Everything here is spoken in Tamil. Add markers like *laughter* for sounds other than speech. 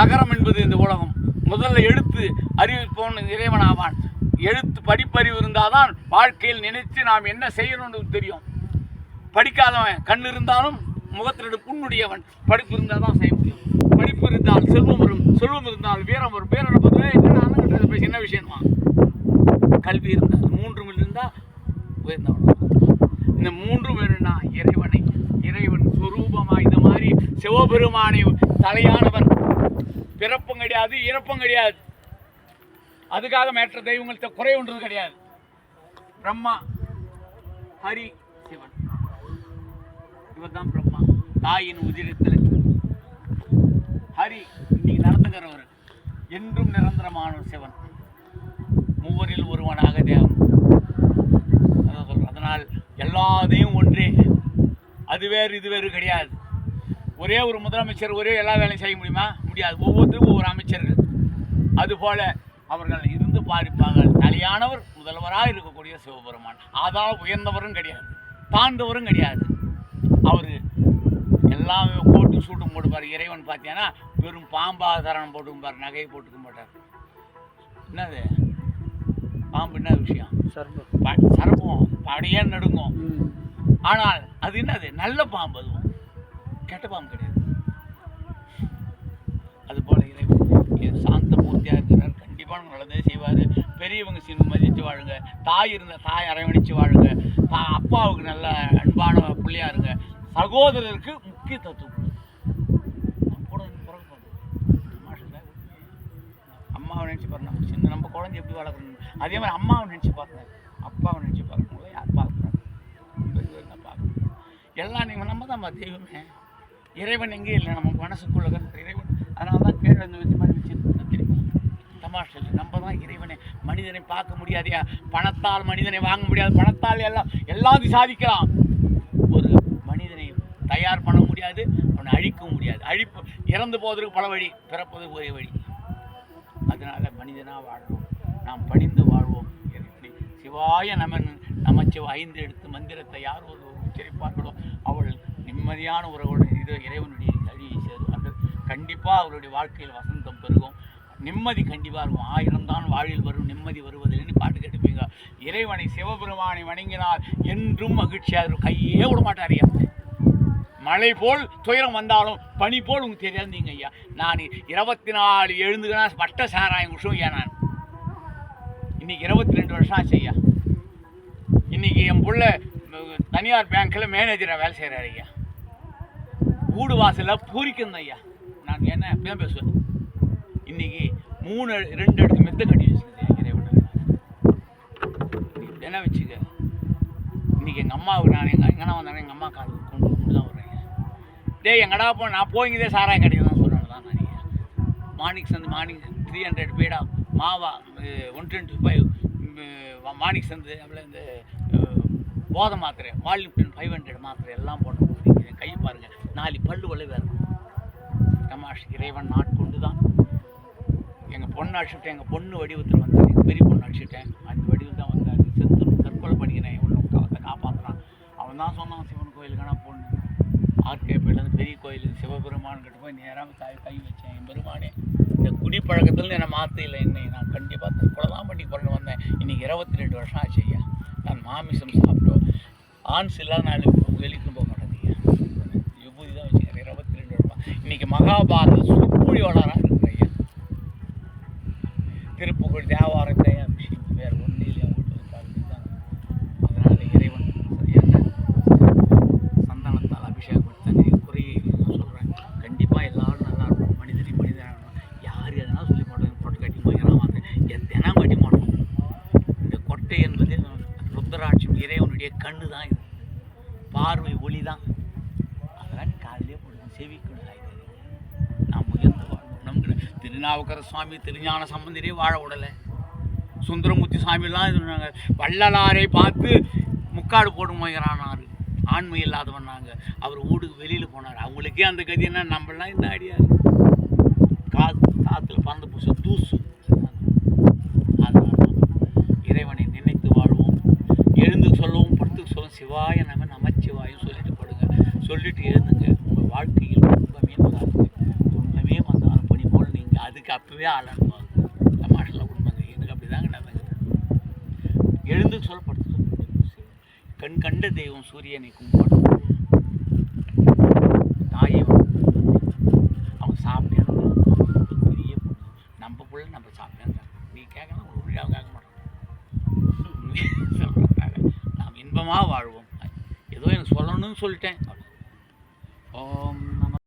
அகரம் என்பது இந்த உலகம். முதல்ல எழுத்து அறிவிப்போன் இறைவன் ஆவான் எழுத்து படிப்பறிவு இருந்தாதான் வாழ்க்கையில் நினைத்து நாம் என்ன செய்யணும்னு தெரியும். படிக்காதவன் கண் இருந்தாலும் முகத்திலிட புண்ணுடையவன் படிப்பு இருந்தால் தான் செய்ய முடியும். படிப்பு இருந்தால் செல்வம் வரும். செல்வம் இருந்தால் வீரம் வரும். வீரம் பார்த்தா என்ன அண்ணன் என்ன விஷயமா கல்வி இருந்தால் மூன்றும் இருந்தால் உயர்ந்தவன். இந்த மூன்றும் வேணும்னா இறைவனை இறைவன் சுரூபமாக இது மாதிரி சிவபெருமானை தலையானவர் கிடையாது இறப்பும் கிடையாது. அதுக்காக மற்ற தெய்வங்கள்ட்ட குறை ஒன்றது கிடையாது. பிரம்மா ஹரி சிவன். இவர் தான் பிரம்மா. தாயின் உதிரத்தில். ஹரி இன்னைக்கு நடந்துக்கிறவர். என்றும் நிரந்தரமான சிவன். மூவரில் ஒருவனாக தேவன். அதான் சொல்றேன். அதனால் எல்லாத்தையும் ஒன்றே. அது வேறு இது வேறு கிடையாது. ஒரே ஒரு முதலமைச்சர் ஒரே எல்லா வேலையும் செய்ய முடியுமா? முடியாது. ஒவ்வொருத்தரும் ஒவ்வொரு அமைச்சர் அதுபோல அவர்கள் இருந்து பாதிப்பார்கள். தலையானவர் முதல்வராக இருக்கக்கூடிய சிவபெருமான். அதால் உயர்ந்தவரும் கிடையாது. தாழ்ந்தவரும் கிடையாது. அவர் எல்லாம் கோட்டு சூட்டும் போட்டுப்பார் இறைவன் பார்த்தீங்கன்னா வெறும் பாம்பாதாரணம் போட்டுப்பார் நகையை போட்டுக்க மாட்டார். என்னது? பாம்பு என்ன விஷயம்? சர்பம் ப- சரப்பம் படையே நடுங்கும். ஆனால் அது என்னது? நல்ல பாம்பு அதுவும். கெட்ட பாம்பு கிடையாது. அது போல இறைவன் இது சாந்த மூர்த்தியாக இருக்கிறார் கண்டிப்பாக நல்லதே செய்வார். பெரியவங்க சின்ன மதித்து வாழுங்க. தாய் இருந்த தாய் அரவணைச்சு வாழுங்க. தா அப்பாவுக்கு நல்ல அன்பான பிள்ளையாக இருங்க. சகோதரருக்கு முக்கியத்துவம் தத்துவம் அம்மாவை நினச்சி பாருங்க. சின்ன நம்ம குழந்தை எப்படி வளர்க்கணும் அதே மாதிரி அம்மாவை நினச்சி பாருங்க. அப்பாவை நினச்சி பாருங்க. யார் பார்க்குறாங்க பார்க்குறோம் எல்லாம் நீங்கள் நம்ம தான் தெய்வமே. இறைவன் எங்கேயும் இல்லை? நம்ம மனசுக்குள்ள இறைவன். அதனால தான் கீழே இருந்து வச்சு மாதிரி வச்சு தெரியுமா மாஸ்டர் நம்ம தான் இறைவனை மனிதனை பார்க்க முடியாதையா பணத்தால் மனிதனை வாங்க முடியாது. பணத்தால் எல்லாம் எல்லாத்தையும் சாதிக்கலாம் ஒரு மனிதனை தயார் பண்ண முடியாது அவனை அழிக்கவும் முடியாது. அழிப்பு இறந்து போவதற்கு பல வழி பிறப்பதற்கு ஒரே வழி. அதனால் மனிதனாக வாழ்வோம். நாம் பணிந்து வாழ்வோம். சிவாய நமன் நமச்சிவ ஐந்து எடுத்து மந்திரத்தை யார் ஒரு உச்சரிப்பார்களோ அவள் நிம்மதியான உறவுடன் இது இறைவனுடைய கல்வியை சேரும் அந்த கண்டிப்பாக அவருடைய வாழ்க்கையில் வசந்தம் பெருகும் நிம்மதி கண்டிப்பாக இருக்கும். ஆயிரம் தான் வாழில் வரும் நிம்மதி வருவதில்லைன்னு பாட்டு கேட்டுப்பீங்க. இறைவனை சிவபெருமானை வணங்கினால் என்றும் மகிழ்ச்சியாக இருக்கும். கையே விட மாட்டாரியா மழை போல் துயரம் வந்தாலும் பனி போல் உங்களுக்கு தெரியாதுங்க ஐயா. நான் இருபத்தி நாலு எழுந்துக்கினா வட்ட சாராயம் குஷம் ஐயா நான். இன்னைக்கு இருபத்தி ரெண்டு வருஷம் ஆச்சு ஐயா. இன்னைக்கு என் புள்ள தனியார் பேங்க்கில் மேனேஜராக வேலை செய்கிறாரு ஐயா. வீடு வாசலில் பூரிக்கும் ஐயா. நான் என்ன அப்படிதான் பேசுவேன். இன்னைக்கு மூணு ரெண்டு அடுக்கு மெத்த கட்டி வச்சுக்குது இறைவனை என்ன வச்சுக்க? இன்னைக்கு எங்கள் அம்மாவுக்கு நான் எங்கள் எங்கன்னா வந்தானே எங்கள் அம்மா கால் கொண்டு கொண்டு தான் வர்றேன் டேய் எங்கடா போ நான் போய்ங்கதே சாராய கிடைக்கும் தான் சொல்கிறேன் தான் நான் மார்னிங் சந்து மார்னிங் த்ரீ ஹண்ட்ரட் பேடா மாவா ஒன் டுவெண்ட்டி ஃபைவ் மார்னிங் சந்து அப்புறம் இந்த போதை மாத்திரை வால்யூம் ஃபைவ் ஹண்ட்ரட் மாத்திரை எல்லாம் போட்டு குடிக்கிறேன் கை பாருங்கள் நாலு பல்லு வலு இருக்கும் தமாஷ் இறைவன் நாட்கொண்டு தான் எங்கள் பொண்ணு அடிச்சுட்டேன் எங்கள் பொண்ணு வடிவத்தில் வந்தார் எங்கள் பெரிய பொண்ணு அடிச்சுட்டேன் அந்த வடிவில் தான் வந்தார். செத்து தற்கொலை பண்ணிக்கிறேன் ஒன்றும் காவத்தை காப்பாற்றுறான் அவன் தான் சொன்னான் சிவன் கோயிலுக்கான பொண்ணு ஆர்கேபேலேருந்து பெரிய கோயில் சிவபெருமான் கிட்ட போய் நேராக தாய் கை வச்சேன் என் பெருமானே இந்த குடிப்பழக்கத்தில் என்னை மாற்ற இல்லை என்னை நான் கண்டிப்பாக தற்கொலை தான் பண்ணி கொண்டு வந்தேன். இன்னைக்கு இருபத்தி ரெண்டு வருஷம் ஆச்சு ஐயா. நான் மாமிசம் சாப்பிட்டோம். ஆன்ஸ் இல்லாத நான் வெளிக்கு போக மாட்டேன் ஐயா. விபூதி தான் வச்சுக்கிறேன் இருபத்தி ரெண்டு வருஷம். இன்றைக்கி மகாபாரத சுப்புழி வளரான் இருக்கிற ஐயா திருப்புகழ் தேவாரத்தை விஷயம் வேறு ஒன்றும் இல்லை வீட்டில் தான் அதனால் இறைவன் என்ன சந்தானத்தால் அபிஷேகம் பண்ணி தண்ணி குறையை நான் சொல்கிறேன் கண்டிப்பாக எல்லாரும் நல்லா இருக்கும் மனிதனை மனிதனாக யார் எதனா சொல்லி மாட்டோம் கொட்டை கட்டி போய்க்கிறான் வந்து எத்தனா கட்டி மாட்டோம் இந்த கொட்டை என்பது ருத்ராட்சி இறைவனுடைய கண்ணு தான் இது. பார்வை ஒளி தான் அதெல்லாம் காலையிலே போடுவோம் செவிக்கணும் நாம் உயர்ந்து வாழ்வோம். திருநாவுக்கர சுவாமி திருஞான சம்பந்தரே வாழ விடலை சுந்தரமூர்த்தி சாமிலாம் இது பண்ணாங்க வள்ளலாரை பார்த்து முக்காடு போட்டு ஆண்மை இல்லாதவன் நாங்கள் அவர் ஊடுக்கு வெளியில் போனார். அவங்களுக்கே அந்த கதி என்ன? நம்மளாம் இந்த ஐடியா காத்து காற்றுல பறந்து பூச தூசு அதனால இறைவனை நினைத்து வாழ்வோம் எழுந்து சொல்லவும் படுத்து சொல்லும் சிவாய நம நமச்சிவாயும் சொல்லிட்டு படுங்க சொல்லிட்டு எழுந்துங்க உங்கள் வாழ்க்கையில் துன்பமே வராது துன்பமே வந்தாலும் பணி போல் நீங்கள் அப்பவே ஆள் அனுப்புவாங்க மாடலில் உண்மைங்க. எனக்கு அப்படி தாங்க நடந்தது. எழுந்து சொல்லப்படுத்து கண் கண்ட தெய்வம் சூரியனை கும்பிடும். தாயை வணங்கு. அவன் சாப்பிட்டே இருந்தான் பெரிய பொண்ணு. நம்ம பிள்ளை நம்ம சாப்பிட்டே இருந்தான் நீ கேட்கலாம் ஒரு வழியாக கேட்க மாட்டோம் *laughs* நாம் இன்பமாக வாழ்வோம். ஏதோ எனக்கு சொல்லணும்னு சொல்லிட்டேன். Um.